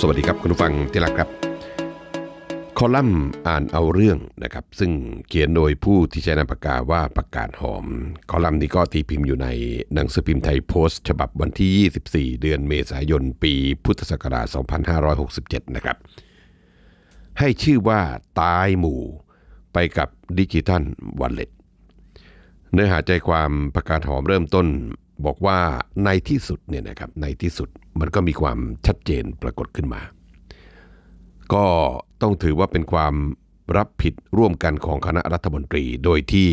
สวัสดีครับคุณผู้ฟังที่รักครับ คอลัมน์อ่านเอาเรื่องนะครับ ซึ่งเขียนโดยผู้ที่ใช้นามปากกาว่าประกาศหอม คอลัมน์นี้ก็ตีพิมพ์อยู่ในหนังสือพิมพ์ไทยโพสต์ ฉบับวันที่ 24 เดือนเมษายน ปีพุทธศักราช 2567 นะครับ ให้ชื่อว่าตายหมู่ไปกับดิจิทัลวันเล็ตเนื้อหาใจความประกาศหอมเริ่มต้น บอกว่าในที่สุดเนี่ยนะครับในที่สุดมันก็มีความชัดเจนปรากฏขึ้นมา ก็ต้องถือว่าเป็นความรับผิดร่วมกันของคณะรัฐมนตรีโดยที่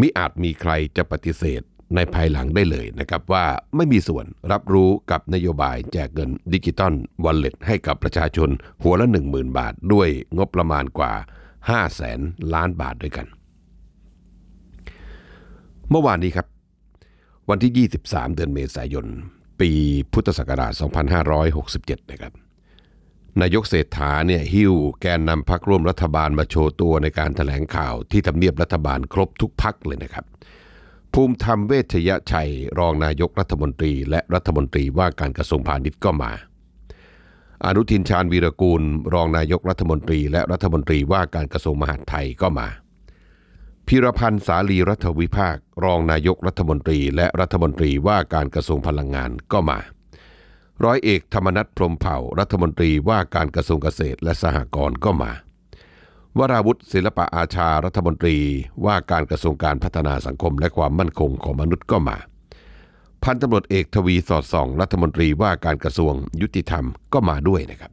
มิอาจมีใครจะปฏิเสธในภายหลังได้เลยนะครับว่าไม่มีส่วนรับรู้กับนโยบายแจกเงินดิจิตอลวอลเล็ตให้กับประชาชนหัวละ 10,000 บาท ด้วยงบประมาณกว่า 5 0 0แสนล้านบาทด้วยกัน เมื่อวานนี้ครับ วันที่ 23 เดือนเมษายน ปีพุทธศักราช 2567 นะครับ นายกเศรษฐาเนี่ยหิ้วแกนนำพักร่วมรัฐบาลมาโชว์ตัวในการถแถลงข่าวที่ทำเนียบรัฐบาลครบทุกพักเลยนะครับ ภูมิธรรมเวชยชัย รองนายกรัฐมนตรี และรัฐมนตรีว่าการกระทรวงพาณิชย์ก็มา อนุทินชาญวีรกูล รองนายกรัฐมนตรี และรัฐมนตรีว่าการกระทรวงมหาดไทยก็มา พิรพันธ์สาลีรัฐวิภาค รองนายกรัฐมนตรี และรัฐมนตรีว่าการกระทรวงพลังงานก็มา ร้อยเอกธรรมนัฐพรมเผ่า รัฐมนตรีว่าการกระทรวงเกษตรและสหกรณ์ก็มา วราวุฒิศิลปะอาชารัฐมนตรีว่าการกระทรวงการพัฒนาสังคมและความมั่นคงของมนุษย์ก็มา พันตำรวจเอกทวีสอดส่อง รัฐมนตรีว่าการกระทรวงยุติธรรมก็มาด้วยนะครับ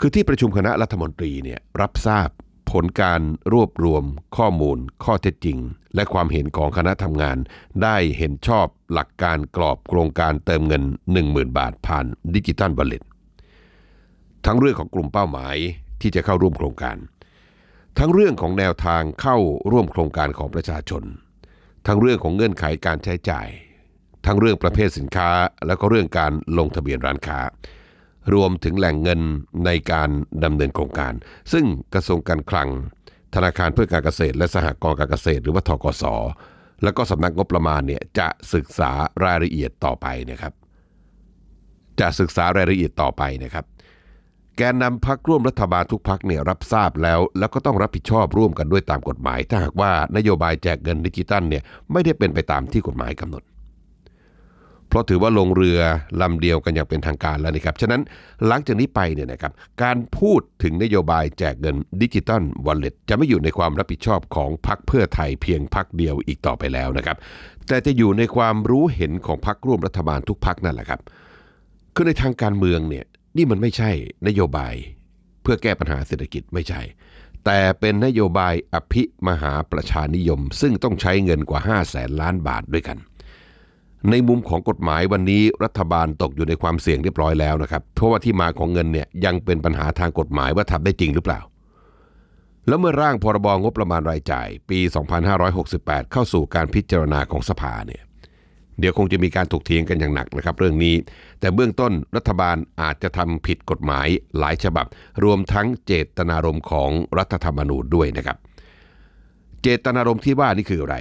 คือที่ประชุมคณะรัฐมนตรีเนี่ยรับทราบ ผลการรวบรวมข้อมูล ข้อเท็จจริง และความเห็นของคณะทำงาน ได้เห็นชอบหลักการกรอบโครงการเติมเงิน 10,000 บาทผ่านดิจิตัลวอลเลตทั้งเรื่องของกลุ่มเป้าหมายที่จะเข้าร่วมโครงการ ทั้งเรื่องของแนวทางเข้าร่วมโครงการของประชาชน ทั้งเรื่องของเงื่อนไขการใช้จ่าย ทั้งเรื่องประเภทสินค้า แล้วก็เรื่องการลงทะเบียนร้านค้า รวมถึงแหล่งเงินในการดำเนินโครงการ ซึ่งกระทรวงการคลัง ธนาคารเพื่อการเกษตร และสหกรณ์การเกษตร หรือว่าทกสแล้วก็สำนักงบประมาณเนี่ยจะศึกษารายละเอียดต่อไปนะครับ จะศึกษารายละเอียดต่อไปนะครับ แกนนำพักร่วมรัฐบาลทุกพักเนี่ยรับทราบแล้ว แล้วก็ต้องรับผิดชอบร่วมกันด้วยตามกฎหมาย ถ้าหากว่านโยบายแจกเงินดิจิตัลเนี่ยไม่ได้เป็นไปตามที่กฎหมายกำหนด เพราะถือว่าลงเรือลำเดียวกันอย่างเป็นทางการแล้วนะครับ ฉะนั้นหลังจากนี้ไปเนี่ยนะครับการพูดถึงนโยบายแจกเงินดิจิตอลวอลเล็ตจะไม่อยู่ในความรับผิดชอบของพรรคเพื่อไทยเพียงพรรคเดียวอีกต่อไปแล้วนะครับ แต่จะอยู่ในความรู้เห็นของพรรคร่วมรัฐบาลทุกพรรคนั่นแหละครับคือในทางการเมืองเนี่ยนี่มันไม่ใช่นโยบายเพื่อแก้ปัญหาเศรษฐกิจไม่ใช่ แต่เป็นนโยบายอภิมหาประชานิยม ซึ่งต้องใช้เงินกว่า 5 0 0แสนล้านบาทด้วยกัน ในมุมของกฎหมายวันนี้รัฐบาลตกอยู่ในความเสี่ยงเรียบร้อยแล้วนะครับเพราะว่าที่มาของเงินเนี่ยยังเป็นปัญหาทางกฎหมายว่าทำได้จริงหรือเปล่า แล้วเมื่อร่างพรบงบประมาณรายจ่าย ปี 2568 เข้าสู่การพิจารณาของสภาเนี่ยเดี๋ยวคงจะมีการถกเถียงกันอย่างหนักนะครับ เรื่องนี้ แต่เบื้องต้นรัฐบาลอาจจะทำผิดกฎหมายหลายฉบับ รวมทั้งเจตนารมณ์ของรัฐธรรมนูญด้วยนะครับ เจตนารมณ์ที่ว่านี่คืออะไร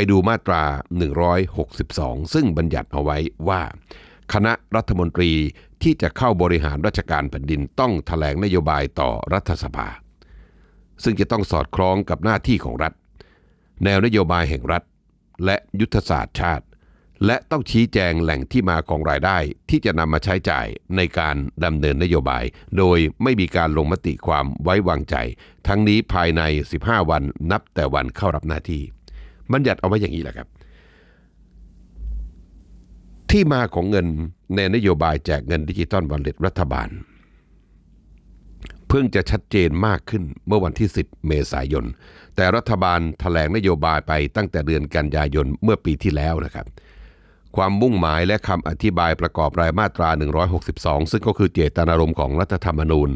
ไปดูมาตรา 162 ซึ่งบัญญัติเอาไว้ว่า คณะรัฐมนตรีที่จะเข้าบริหารราชการแผ่นดินต้องถแถลงนโยบายต่อรัฐสภา ซึ่งจะต้องสอดคล้องกับหน้าที่ของรัฐ แนวนโยบายแห่งรัฐ และยุทธศาสตร์ชาติ และต้องชี้แจงแหล่งที่มาของรายได้ที่จะนำมาใช้จ่ายในการดำเนินนโยบาย โดยไม่มีการลงมติความไว้วางใจ ทั้งนี้ภายใน 15 วันนับแต่วันเข้ารับหน้าที่ บัญญัติเอาไว้อย่างนี้แหละครับ ที่มาของเงินในนโยบายแจกเงินดิจิตอลวอลเลตรัฐบาล เพิ่งจะชัดเจนมากขึ้นเมื่อวันที่ 10 เมษายน แต่รัฐบาลแถลงนโยบายไปตั้งแต่เดือนกันยายนเมื่อปีที่แล้วนะครับความมุ่งหมายและคำอธิบายประกอบรายมาตรา 162 ซึ่งก็คือเจตนารมณ์ของรัฐธรรมนูญ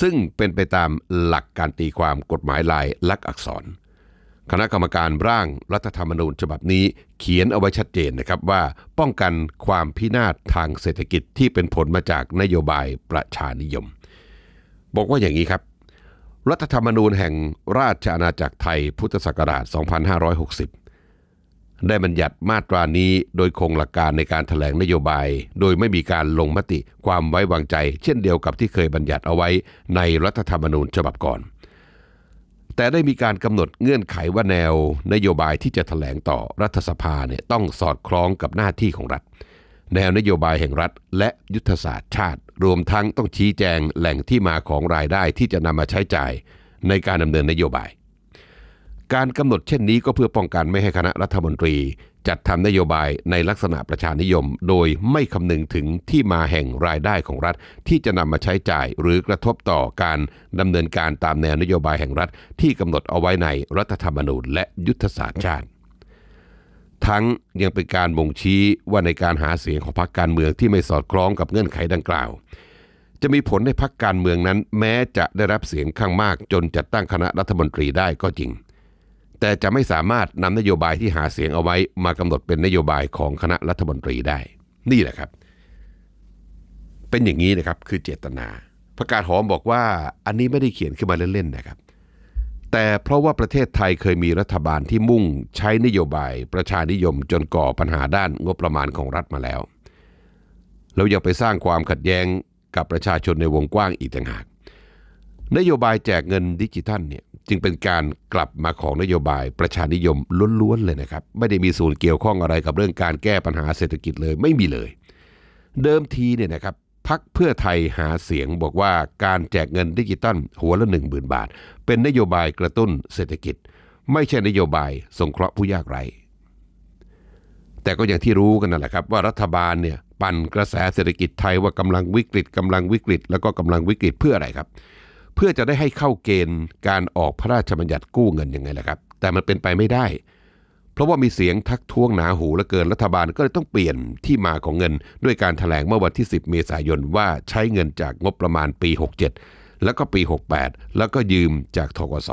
ซึ่งเป็นไปตามหลักการตีความกฎหมายลายลักษณ์อักษร คณะกรรมการร่างรัฐธรรมนูญฉบับนี้เขียนเอาไว้ชัดเจนนะครับว่าป้องกันความพินาศทางเศรษฐกิจที่เป็นผลมาจากนโยบายประชานิยม บอกว่าอย่างนี้ครับ รัฐธรรมนูญแห่งราชอาณาจักรไทยพุทธศักราช 2560 ได้บัญญัติมาตรานี้โดยคงหลักการในการถแถลงนโยบาย โดยไม่มีการลงมติความไว้วางใจ เช่นเดียวกับที่เคยบัญญัติเอาไว้ในรัฐธรรมนูญฉบับก่อน แต่ได้มีการกำหนดเงื่อนไขว่าแนวนโยบายที่จะถแถลงต่อรัฐสภาเนี่ยต้องสอดคล้องกับหน้าที่ของรัฐ แนวนโยบายแห่งรัฐ และยุทธศาสตร์ชาติ รวมทั้งต้องชี้แจงแหล่งที่มาของรายได้ที่จะนำมาใช้จ่ายในการดำเนินนโยบาย การกำหนดเช่นนี้ก็เพื่อป้องกันไม่ให้คณะรัฐมนตรี จัดทำนโยบายในลักษณะประชานิยม โดยไม่คำนึงถึงที่มาแห่งรายได้ของรัฐ ที่จะนำมาใช้จ่ายหรือกระทบต่อการดำเนินการตามแนวนโยบายแห่งรัฐ ที่กำหนดเอาไว้ในรัฐธรรมนูญและยุทธศาสตร์ชาติ ทั้งยังเป็นการบ่งชี้ว่าในการหาเสียงของพรรคการเมืองที่ไม่สอดคล้องกับเงื่อนไขดังกล่าว จะมีผลให้พรรคการเมืองนั้น แม้จะได้รับเสียงข้างมากจนจัดตั้งคณะรัฐมนตรีได้ก็จริง แต่จะไม่สามารถนำนโยบายที่หาเสียงเอาไว้มากำหนดเป็นนโยบายของคณะรัฐมนตรีได้ นี่แหละครับ เป็นอย่างนี้นะครับคือเจตนาประกาศหอมบอกว่าอันนี้ไม่ได้เขียนขึ้นมาเล่นๆนะครับ แต่เพราะว่าประเทศไทยเคยมีรัฐบาลที่มุ่งใช้นโยบายประชานิยมจนก่อปัญหาด้านงบประมาณของรัฐมาแล้วแล้วยังไปสร้างความขัดแย้งกับประชาชนในวงกว้างอีกต่างหาก นโยบายแจกเงินดิจิทัลเนี่ย จึงเป็นการกลับมาของนโยบายประชานิยมล้วนๆเลยนะครับ ไม่ได้มีส่วนเกี่ยวข้องอะไรกับเรื่องการแก้ปัญหาเศรษฐกิจเลยไม่มีเลย เดิมทีเนี่ยนะครับพักเพื่อไทยหาเสียงบอกว่าการแจกเงินดิจิตัลหัวละ 1 0,000 บาท เป็นนโยบายกระตุ้นเศรษฐกิจ ไม่ใช่นโยบายสงเคราะห์ผู้ยากไร้แต่ก็อย่างที่รู้กันนั่นแหละครับว่ารัฐบาลเนี่ยปั่นกระแสเศรษฐกิจไทยว่ากำลังวิกฤตกำลังวิกฤต แล้วก็กำลังวิกฤตเพื่ออะไรครับ เพื่อจะได้ให้เข้าเกณฑ์การออกพระราชบัญญัติกู้เงินยังไงล่ะครับ แต่มันเป็นไปไม่ได้ เพราะว่ามีเสียงทักท้วงหนาหูเหลือเกินรัฐบาลก็เลยต้องเปลี่ยนที่มาของเงิน ด้วยการถแถลงเมื่อวันที่ 10 เมษายนว่าใช้เงินจากงบประมาณปี 67 แล้วก็ปี 68 แล้วก็ยืมจากทกส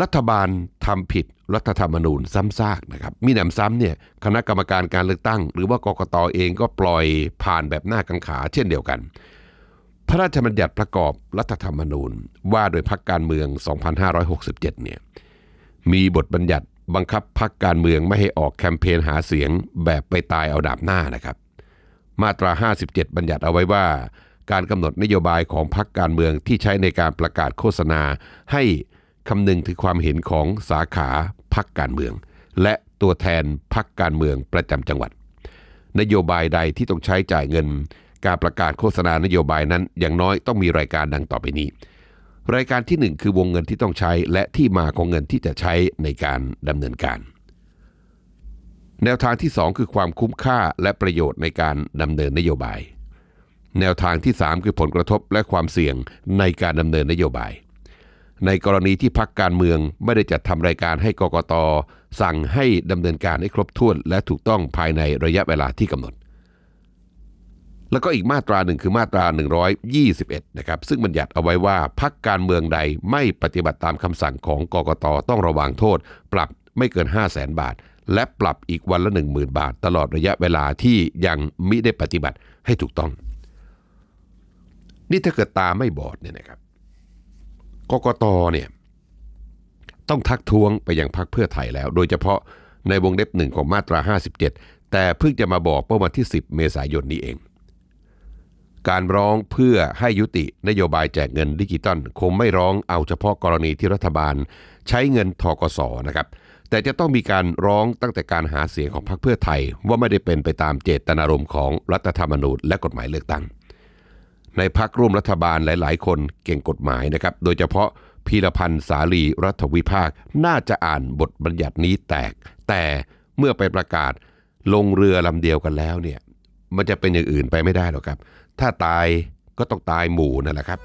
รัฐบาลทำผิดรัฐธรรมนูญซ้ำซากนะครับ มีหนำซ้ำเนี่ยคณะกรรมการการเลือกตั้ง หรือว่ากกตเองก็ปล่อยผ่านแบบหน้ากังขาเช่นเดียวกัน พระราชบัญญัติประกอบรัฐธรรมนูญว่าโดยพรรคการเมือง 2567 เนี่ยมีบทบัญญัติบังคับพรรคการเมืองไม่ให้ออกแคมเปญหาเสียงแบบไปตายเอาดาบหน้านะครับ มาตรา 57 บัญญัติเอาไว้ว่า การกำหนดนโยบายของพรรคการเมืองที่ใช้ในการประกาศโฆษณา ให้คำนึงถึงความเห็นของสาขาพรรคการเมือง และตัวแทนพรรคการเมืองประจำจังหวัด นโยบายใดที่ต้องใช้จ่ายเงิน การประกาศโฆษณานโยบายนั้น อย่างน้อยต้องมีรายการดังต่อไปนี้ รายการที่ 1 คือวงเงินที่ต้องใช้และที่มาของเงินที่จะใช้ในการดำเนินการ แนวทางที่ 2 คือความคุ้มค่าและประโยชน์ในการดำเนินนโยบาย แนวทางที่ 3 คือผลกระทบและความเสี่ยงในการดำเนินนโยบาย ในกรณีที่พักการเมืองไม่ได้จัดทำรายการให้กกตสั่งให้ดำเนินการให้ครบถ้วนและถูกต้องภายในระยะเวลาที่กำหนด แล้วก็อีกมาตราหนึ่งคือมาตรา 121 นะครับ ซึ่งบัญญัติเอาไว้ว่าพักการเมืองใดไม่ปฏิบัติตามคำสั่งของกกตต้องระวังโทษ ปรับไม่เกิน 5 0 0แสนบาท และปรับอีกวันละ 10,000 บาท ตลอดระยะเวลาที่ยังมิได้ปฏิบัติให้ถูกต้อง นี่ถ้าเกิดตาไม่บอดเนี่ยนะครับกกตเนี่ยต้องทักท้วงไปยังพรรคเพื่อไทยแล้ว โดยเฉพาะในวงเล็บหนึ่งของมาตรา 57 แต่เพิ่งจะมาบอกเมื่อวันที่ 10 เมษายนนี้เอง การร้องเพื่อให้ยุตินโยบายแจกเงินดิจิตอลคงไม่ร้องเอาเฉพาะกรณีที่รัฐบาล ใช้เงินทกสนะครับ แต่จะต้องมีการร้องตั้งแต่การหาเสียงของพรรคเพื่อไทย ว่าไม่ได้เป็นไปตามเจตนารมณ์ของรัฐธรรมนูญและกฎหมายเลือกตั้ง ในพักร่วมรัฐบาลหลาย ๆ คนเก่งกฎหมายนะครับ โดยเฉพาะพีรพันธ์สาลีรัฐวิภาค น่าจะอ่านบทบัญญัตินี้แตก แต่เมื่อไปประกาศลงเรือลำเดียวกันแล้วเนี่ยมันจะเป็นอย่างอื่นไปไม่ได้หรอกครับ ถ้าตายก็ต้องตายหมู่นั่นแหละครับ